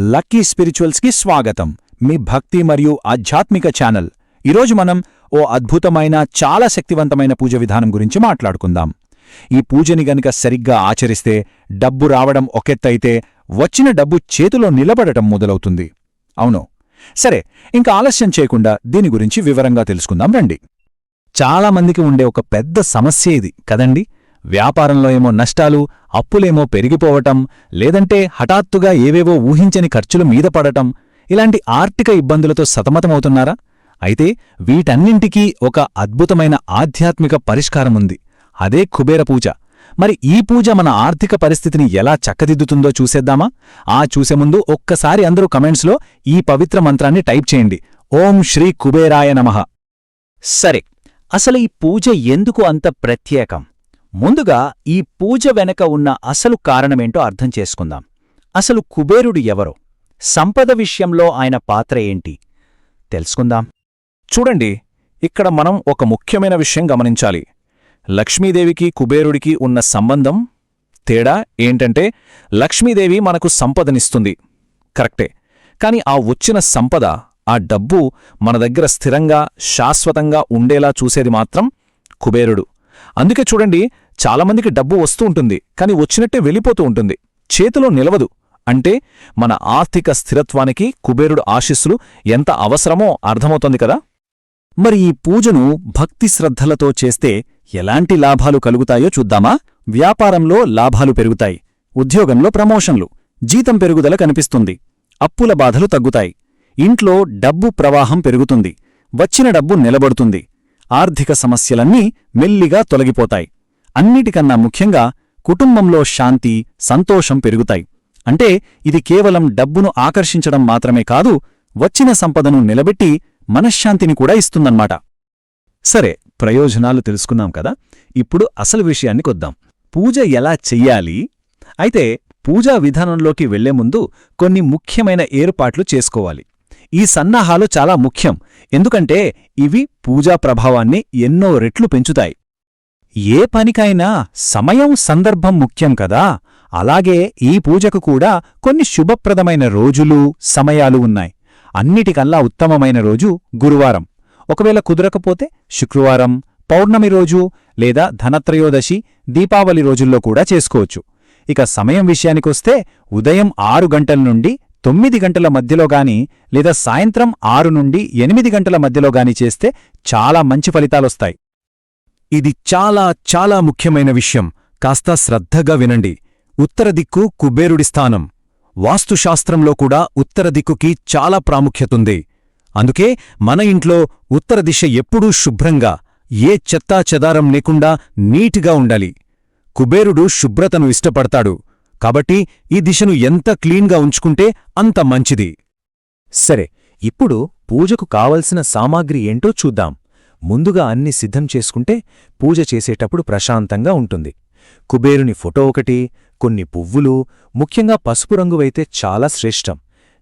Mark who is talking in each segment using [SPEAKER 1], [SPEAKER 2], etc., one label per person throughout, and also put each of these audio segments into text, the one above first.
[SPEAKER 1] Lucky స్పిరిచువల్స్కి స్వాగతం. మీ భక్తి మరియు ఆధ్యాత్మిక ఛానల్. ఈరోజు మనం ఓ అద్భుతమైన చాలా శక్తివంతమైన పూజ విధానం గురించి మాట్లాడుకుందాం. ఈ పూజని గనుక సరిగ్గా ఆచరిస్తే డబ్బు రావడం ఒకెత్తైతే వచ్చిన డబ్బు చేతిలో నిలబడటం మొదలవుతుంది. అవును. సరే ఇంకా ఆలస్యం చేయకుండా దీని గురించి వివరంగా తెలుసుకుందాం రండి. చాలామందికి ఉండే ఒక పెద్ద సమస్య ఇది కదండి? వ్యాపారంలో ఏమో నష్టాలు అప్పులేమో పెరిగిపోవటం లేదంటే హఠాత్తుగా ఏవేవో ఊహించని ఖర్చులు మీద పడటం ఇలాంటి ఆర్థిక ఇబ్బందులతో సతమతమవుతున్నారా? అయితే వీటన్నింటికీ ఒక అద్భుతమైన ఆధ్యాత్మిక పరిష్కారముంది. అదే కుబేర పూజ. మరి ఈ పూజ మన ఆర్థిక పరిస్థితిని ఎలా చక్కదిద్దుతుందో చూసేద్దామా? ఆ చూసే ముందు ఒక్కసారి అందరూ కమెంట్స్లో ఈ పవిత్ర మంత్రాన్ని టైప్ చేయండి. ఓం శ్రీ కుబేరాయ నమః.
[SPEAKER 2] సరే అసలు ఈ పూజ ఎందుకు అంత ప్రత్యేకం? ముందుగా ఈ పూజ వెనక ఉన్న అసలు కారణమేంటో అర్థం చేసుకుందాం. అసలు కుబేరుడు ఎవరో? సంపద విషయంలో ఆయన పాత్ర ఏంటి? తెలుసుకుందాం.
[SPEAKER 1] చూడండి ఇక్కడ మనం ఒక ముఖ్యమైన విషయం గమనించాలి. లక్ష్మీదేవికి కుబేరుడికి ఉన్న సంబంధం తేడా ఏంటంటే లక్ష్మీదేవి మనకు సంపదనిస్తుంది. కరెక్టే. కాని ఆ వచ్చిన సంపద ఆ డబ్బు మన దగ్గర స్థిరంగా శాశ్వతంగా ఉండేలా చూసేది మాత్రం కుబేరుడు. అందుకే చూడండి చాలామందికి డబ్బు వస్తూ ఉంటుంది కాని వచ్చినట్టే వెళ్ళిపోతూ ఉంటుంది. చేతిలో నిలవదు. అంటే మన ఆర్థిక స్థిరత్వానికి కుబేరుడు ఆశీస్సులు ఎంత అవసరమో అర్థమవుతోంది కదా? మరి ఈ పూజను భక్తి శ్రద్ధలతో చేస్తే ఎలాంటి లాభాలు కలుగుతాయో చూద్దామా? వ్యాపారంలో లాభాలు పెరుగుతాయి ఉద్యోగంలో ప్రమోషన్లు జీతం పెరుగుదల కనిపిస్తుంది అప్పుల బాధలు తగ్గుతాయి ఇంట్లో డబ్బు ప్రవాహం పెరుగుతుంది వచ్చిన డబ్బు నిలబడుతుంది ఆర్థిక సమస్యలన్నీ మెల్లిగా తొలగిపోతాయి. అన్నిటికన్నా ముఖ్యంగా కుటుంబంలో శాంతి సంతోషం పెరుగుతాయి. అంటే ఇది కేవలం డబ్బును ఆకర్షించడం మాత్రమే కాదు వచ్చిన సంపదను నిలబెట్టి మనశ్శాంతిని కూడా ఇస్తుందన్నమాట. సరే ప్రయోజనాలు తెలుసుకున్నాం కదా? ఇప్పుడు అసలు విషయానికొద్దాం పూజ ఎలా చెయ్యాలి? అయితే పూజా విధానంలోకి వెళ్ళే ముందు కొన్ని ముఖ్యమైన ఏర్పాట్లు చేసుకోవాలి. ఈ సన్నాహాలు చాలా ముఖ్యం. ఎందుకంటే ఇవి పూజా ప్రభావాన్ని ఎన్నో రెట్లు పెంచుతాయి. ఏ పనికైనా సమయం సందర్భం ముఖ్యం కదా. అలాగే ఈ పూజకు కూడా కొన్ని శుభప్రదమైన రోజులు సమయాలు ఉన్నాయి. అన్నిటికల్లా ఉత్తమమైన రోజు గురువారం. ఒకవేళ కుదరకపోతే శుక్రవారం పౌర్ణమి రోజు లేదా ధనత్రయోదశి దీపావళి రోజుల్లో కూడా చేసుకోవచ్చు. ఇక సమయం విషయానికొస్తే ఉదయం ఆరు గంటల నుండి తొమ్మిది గంటల మధ్యలో గాని లేదా సాయంత్రం ఆరు నుండి ఎనిమిది గంటల మధ్యలో గాని చేస్తే చాలా మంచి ఫలితాలొస్తాయి. ఇది చాలా చాలా ముఖ్యమైన విషయం. కాస్త శ్రద్ధగా వినండి. ఉత్తర దిక్కు కుబేరుడి స్థానం. వాస్తుశాస్త్రంలో కూడా ఉత్తర దిక్కుకి చాలా ప్రాముఖ్యతుంది. అందుకే మన ఇంట్లో ఉత్తర దిశ ఎప్పుడూ శుభ్రంగా ఏ చెత్తా చెదారం లేకుండా నీటిగా ఉండాలి. కుబేరుడు శుభ్రతను ఇష్టపడతాడు. కాబట్టి ఈ దిశను ఎంత క్లీన్గా ఉంచుకుంటే అంత మంచిది. సరే ఇప్పుడు పూజకు కావలసిన సామాగ్రి ఏంటో చూద్దాం. ముందుగా అన్ని సిద్ధం చేసుకుంటే పూజ చేసేటప్పుడు ప్రశాంతంగా ఉంటుంది. కుబేరుని ఫోటో ఒకటి కొన్ని పువ్వులు ముఖ్యంగా పసుపు రంగువైతే చాలా శ్రేష్టం.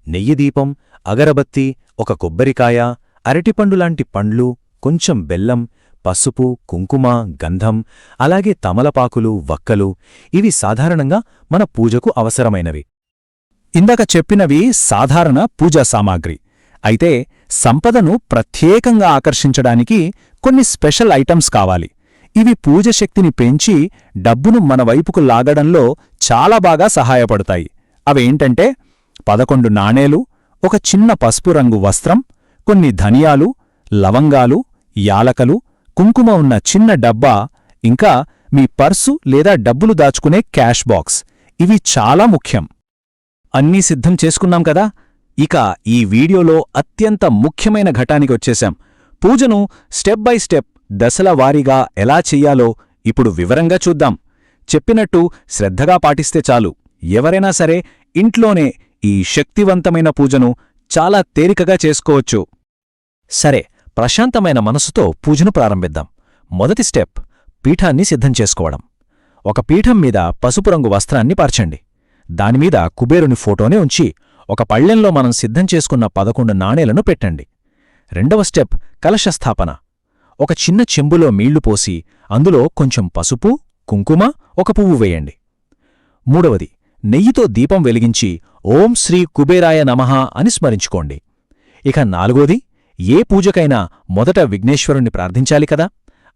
[SPEAKER 1] నెయ్యి దీపం అగరబత్తి ఒక కొబ్బరికాయ అరటిపండులాంటి పండ్లు కొంచెం బెల్లం పసుపు కుంకుమ గంధం అలాగే తమలపాకులు వక్కలు ఇవి సాధారణంగా మన పూజకు అవసరమైనవి. ఇందాక చెప్పినవి సాధారణ పూజా సామాగ్రి. అయితే సంపదను ప్రత్యేకంగా ఆకర్షించడానికి కొన్ని స్పెషల్ ఐటమ్స్ కావాలి. ఇవి పూజ శక్తిని పెంచి డబ్బును మన వైపుకు లాగడంలో చాలా బాగా సహాయపడతాయి. అవేంటంటే పదకొండు నాణేలు ఒక చిన్న పసుపు రంగు వస్త్రం కొన్ని ధనియాలు లవంగాలు యాలకలు కుంకుమ ఉన్న చిన్న డబ్బా ఇంకా మీ పర్సు లేదా డబ్బులు దాచుకునే క్యాష్ బాక్స్. ఇవి చాలా ముఖ్యం. అన్నీ సిద్ధం చేసుకున్నాం కదా? ఇక ఈ వీడియోలో అత్యంత ముఖ్యమైన ఘటానికి వచ్చేశాం. పూజను స్టెప్ బై స్టెప్ దశల వారీగా ఎలా చెయ్యాలో ఇప్పుడు వివరంగా చూద్దాం. చెప్పినట్టు శ్రద్ధగా పాటిస్తే చాలు. ఎవరైనా సరే ఇంట్లోనే ఈ శక్తివంతమైన పూజను చాలా తేలికగా చేసుకోవచ్చు. సరే ప్రశాంతమైన మనసుతో పూజను ప్రారంభిద్దాం. మొదటి స్టెప్ పీఠాన్ని సిద్ధం చేసుకోవడం. ఒక పీఠం మీద పసుపు రంగు వస్త్రాన్ని పార్చండి. దానిమీద కుబేరుని ఫోటోనే ఉంచి ఒక పళ్ళెంలో మనం సిద్ధం చేసుకున్న పదకొండు నాణేలను పెట్టండి. రెండవ స్టెప్ కలశస్థాపన. ఒక చిన్న చెంబులో మీళ్ళు పోసి అందులో కొంచెం పసుపు కుంకుమ ఒక పువ్వు వేయండి. మూడవది నెయ్యితో దీపం వెలిగించి ఓం శ్రీ కుబేరాయ నమః అని స్మరించుకోండి. ఇక నాలుగోది ఏ పూజకైనా మొదట విఘ్నేశ్వరుణ్ణి ప్రార్థించాలి కదా?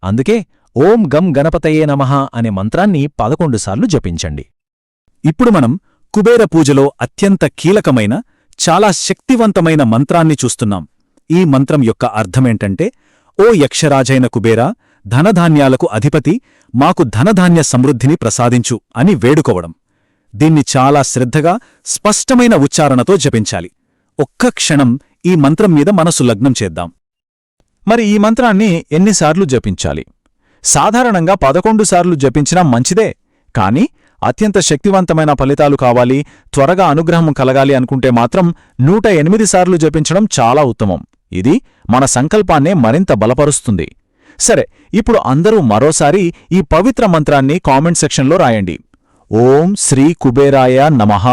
[SPEAKER 1] అందుకే ఓం గం గణపతయే నమః అనే మంత్రాన్ని పదకొండుసార్లు జపించండి. ఇప్పుడు మనం కుబేర పూజలో అత్యంత కీలకమైన చాలా శక్తివంతమైన మంత్రాన్ని చూస్తున్నాం. ఈ మంత్రం యొక్క అర్థమేంటంటే ఓ యక్షరాజైన కుబేరా ధనధాన్యాలకు అధిపతి మాకు ధనధాన్య సమృద్ధిని ప్రసాదించు అని వేడుకోవడం. దీన్ని చాలా శ్రద్ధగా స్పష్టమైన ఉచ్చారణతో జపించాలి. ఒక్క క్షణం ఈ మంత్రం మీద మనసు లగ్నం చేద్దాం. మరి ఈ మంత్రాన్ని ఎన్నిసార్లు జపించాలి? సాధారణంగా పదకొండు సార్లు జపించినా మంచిదే కాని అత్యంత శక్తివంతమైన ఫలితాలు కావాలి త్వరగా అనుగ్రహం కలగాలి అనుకుంటే మాత్రం నూట ఎనిమిది సార్లు జపించడం చాలా ఉత్తమం. ఇది మన సంకల్పాన్నే మరింత బలపరుస్తుంది. సరే ఇప్పుడు అందరూ మరోసారి ఈ పవిత్ర మంత్రాన్ని కామెంట్ సెక్షన్లో రాయండి. ఓం శ్రీ కుబేరాయ నమః.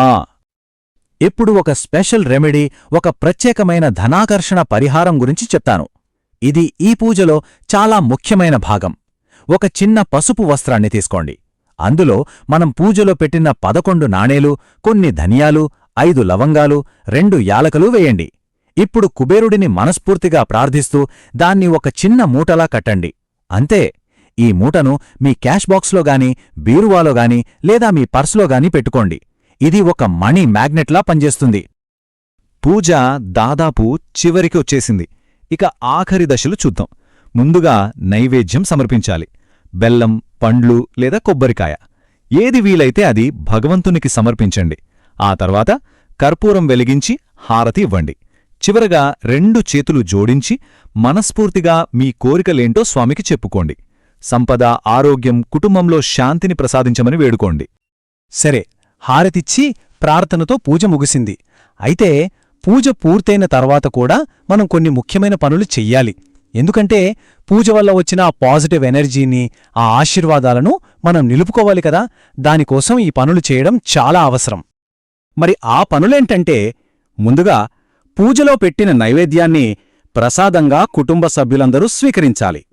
[SPEAKER 1] ఇప్పుడు ఒక స్పెషల్ రెమెడీ ఒక ప్రత్యేకమైన ధనాకర్షణ పరిహారం గురించి చెప్తాను. ఇది ఈ పూజలో చాలా ముఖ్యమైన భాగం. ఒక చిన్న పసుపు వస్త్రాన్ని తీసుకోండి. అందులో మనం పూజలో పెట్టిన పదకొండు నాణేలు కొన్ని ధనియాలు ఐదు లవంగాలు రెండు యాలకలు వేయండి. ఇప్పుడు కుబేరుడిని మనస్ఫూర్తిగా ప్రార్థిస్తూ దాన్ని ఒక చిన్న మూటలా కట్టండి. అంతే ఈ మూటను మీ క్యాష్ బాక్స్లో గాని బీరువాలో గాని లేదా మీ పర్సులో గాని పెట్టుకోండి. ఇది ఒక మణి మ్యాగ్నెట్లా పనిచేస్తుంది. పూజ దాదాపు చివరికి వచ్చేసింది. ఇక ఆఖరి దశలు చూద్దాం. ముందుగా నైవేద్యం సమర్పించాలి. బెల్లం పండ్లు లేదా కొబ్బరికాయ. ఏది వీలైతే అది భగవంతునికి సమర్పించండి. ఆ తర్వాత కర్పూరం వెలిగించి హారతి ఇవ్వండి. చివరగా రెండు చేతులు జోడించి మనస్ఫూర్తిగా మీ కోరికలేంటో స్వామికి చెప్పుకోండి. సంపద ఆరోగ్యం కుటుంబంలో శాంతిని ప్రసాదించమని వేడుకోండి. సరే హారతిచ్చి ప్రార్థనతో పూజ ముగిసింది. అయితే పూజ పూర్తయిన తర్వాత కూడా మనం కొన్ని ముఖ్యమైన పనులు చెయ్యాలి. ఎందుకంటే పూజ వల్ల వచ్చిన ఆ పాజిటివ్ ఎనర్జీని ఆ ఆశీర్వాదాలను మనం నిలుపుకోవాలి కదా. దానికోసం ఈ పనులు చేయడం చాలా అవసరం. మరి ఆ పనులేంటంటే ముందుగా పూజలో పెట్టిన నైవేద్యాన్ని ప్రసాదంగా కుటుంబ సభ్యులందరూ స్వీకరించాలి.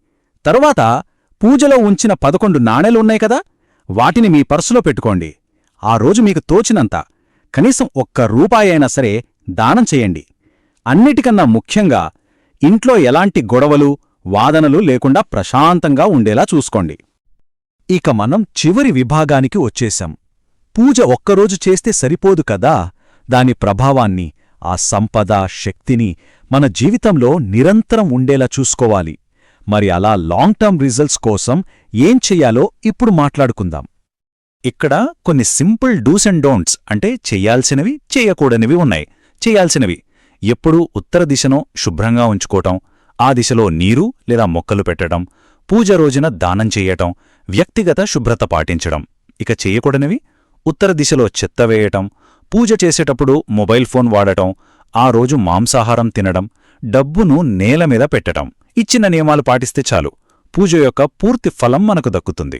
[SPEAKER 1] తరువాత పూజలో ఉంచిన పదకొండు నాణేలున్నాయి కదా? వాటిని మీ పర్సులో పెట్టుకోండి. ఆ రోజు మీకు తోచినంత. కనీసం ఒక్క రూపాయైనా సరే దానం చెయ్యండి అన్నిటికన్నా ముఖ్యంగా ఇంట్లో ఎలాంటి గొడవలు వాదనలు లేకుండా ప్రశాంతంగా ఉండేలా చూసుకోండి. ఇక మనం చివరి విభాగానికి వచ్చేశాం. పూజ ఒక్కరోజు చేస్తే సరిపోదు కదా? దాని ప్రభావాన్ని ఆ సంపద శక్తిని మన జీవితంలో నిరంతరం ఉండేలా చూసుకోవాలి. మరి అలా లాంగ్ టర్మ్ రిజల్ట్స్ కోసం ఏం చెయ్యాలో ఇప్పుడు మాట్లాడుకుందాం. ఇక్కడ కొన్ని సింపుల్ డూస్ అండ్ డోంట్స్ అంటే చెయ్యాల్సినవి చేయకూడనివి ఉన్నాయి. చేయాల్సినవి ఎప్పుడూ ఉత్తర దిశను శుభ్రంగా ఉంచుకోవటం ఆ దిశలో నీరు లేదా మొక్కలు పెట్టడం పూజ రోజున దానం చెయ్యటం వ్యక్తిగత శుభ్రత పాటించడం. ఇక చేయకూడనివి ఉత్తర దిశలో చెత్త వేయటం పూజ చేసేటప్పుడు మొబైల్ ఫోన్ వాడటం ఆ రోజు మాంసాహారం తినడం డబ్బును నేల మీద పెట్టటం ఇచ్చిన నియమాలు పాటిస్తే చాలు. పూజ యొక్క పూర్తి ఫలం మనకు దక్కుతుంది.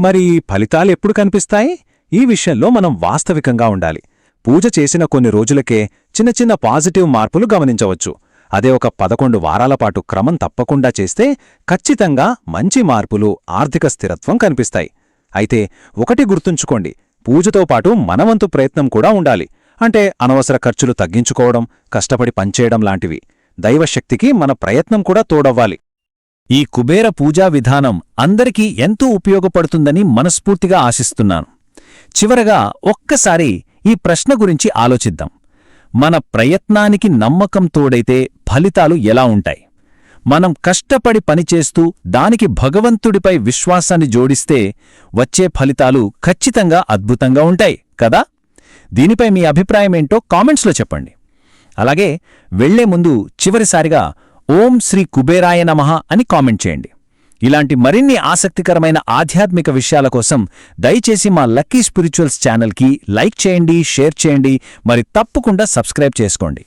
[SPEAKER 1] మరి ఫలితాలెప్పుడు కనిపిస్తాయి? ఈ విషయంలో మనం వాస్తవికంగా ఉండాలి. పూజ చేసిన కొన్ని రోజులకే చిన్న చిన్న పాజిటివ్ మార్పులు గమనించవచ్చు. అదే ఒక పదకొండు వారాల పాటు క్రమం తప్పకుండా చేస్తే ఖచ్చితంగా మంచి మార్పులు ఆర్థిక స్థిరత్వం కనిపిస్తాయి. అయితే ఒకటి గుర్తుంచుకోండి పూజతో పాటు మనవంతు ప్రయత్నం కూడా ఉండాలి. అంటే అనవసర ఖర్చులు తగ్గించుకోవడం కష్టపడి పనిచేయడం లాంటివి. దైవశక్తికి మన ప్రయత్నం కూడా తోడవ్వాలి. ఈ కుబేర పూజా విధానం అందరికీ ఎంతో ఉపయోగపడుతుందని మనస్ఫూర్తిగా ఆశిస్తున్నాను. చివరగా ఒక్కసారి ఈ ప్రశ్న గురించి ఆలోచిద్దాం. మన ప్రయత్నానికి నమ్మకం తోడైతే ఫలితాలు ఎలా ఉంటాయి? మనం కష్టపడి పనిచేస్తూ దానికి భగవంతుడిపై విశ్వాసాన్ని జోడిస్తే వచ్చే ఫలితాలు ఖచ్చితంగా అద్భుతంగా ఉంటాయి కదా? దీనిపై మీ అభిప్రాయమేంటో కామెంట్స్లో చెప్పండి. అలాగే వెళ్ళే ముందు చివరిసారిగా ఓం శ్రీ కుబేరాయ నమః అని కామెంట్ చేయండి. ఇలాంటి మరిన్ని ఆసక్తికరమైన ఆధ్యాత్మిక విషయాల కోసం దయచేసి మా లక్కీ స్పిరిచువల్స్ ఛానల్కి లైక్ చేయండి షేర్ చేయండి. మరి తప్పకుండా సబ్స్క్రైబ్ చేసుకోండి.